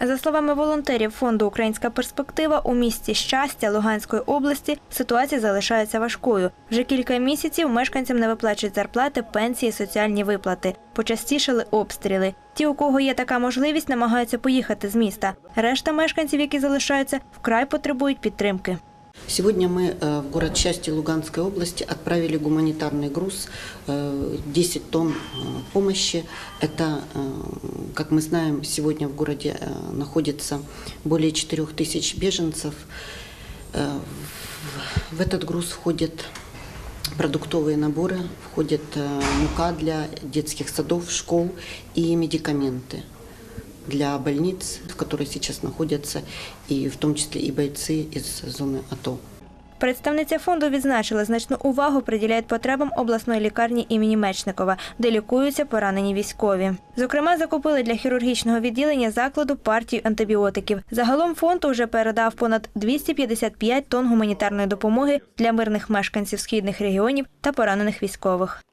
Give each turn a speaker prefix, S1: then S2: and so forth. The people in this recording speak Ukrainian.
S1: За словами волонтерів фонду Українська перспектива у місті щастя Луганської області ситуація залишається важкою. Вже кілька місяців мешканцям не виплачують зарплати, пенсії, соціальні виплати. Почастішили обстріли. Ті, у кого є така можливість, намагаються поїхати з міста. Решта мешканців, які залишаються, вкрай потребують підтримки.
S2: Сегодня мы э, в город Счастье Луганской области отправили гуманитарный груз, э, 10 тонн э, помощи. Это, э, как мы знаем, сегодня в городе э, находится более 4 тысяч беженцев. Э, в- этот груз входят продуктовые наборы, входит э, мука для детских садов, школ и медикаменты для больниц, в которых сейчас находятся, и в том числе и бойцы из зоны АТО.
S1: Представниця фонду відзначила, значну увагу приділяють потребам обласної лікарні імені Мечникова, де лікуються поранені військові. Зокрема, закупили для хірургічного відділення закладу партію антибіотиків. Загалом фонд уже передав понад 255 тонн гуманітарної допомоги для мирних мешканців східних регіонів та поранених військових.